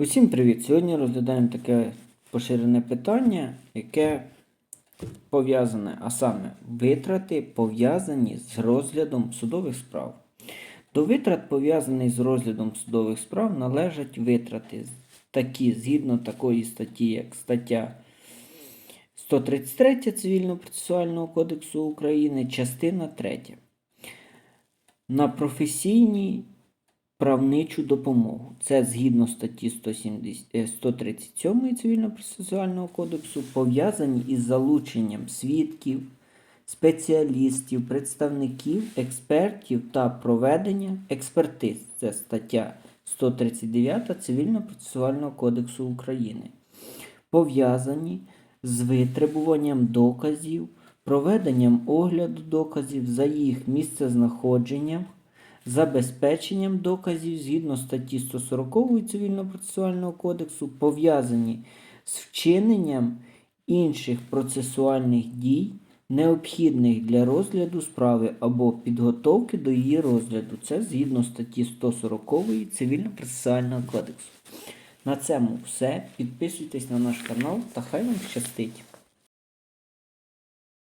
Усім привіт! Сьогодні розглядаємо таке поширене питання, яке пов'язане, а саме витрати пов'язані з розглядом судових справ. До витрат, пов'язаних з розглядом судових справ, належать витрати такі згідно такої статті, як стаття 133 Цивільно-процесуального кодексу України, частина 3. На професійній правничу допомогу. Це згідно статті 170, е, 137 Цивільно-процесуального кодексу пов'язані із залученням свідків, спеціалістів, представників, експертів та проведення експертиз. Це стаття 139 Цивільно-процесуального кодексу України. Пов'язані з витребуванням доказів, проведенням огляду доказів за їх місцезнаходженням, забезпеченням доказів згідно статті 140 Цивільно-процесуального кодексу, пов'язані з вчиненням інших процесуальних дій, необхідних для розгляду справи або підготовки до її розгляду. Це згідно статті 140 Цивільно-процесуального кодексу. На цьому все. Підписуйтесь на наш канал та хай вам щастить!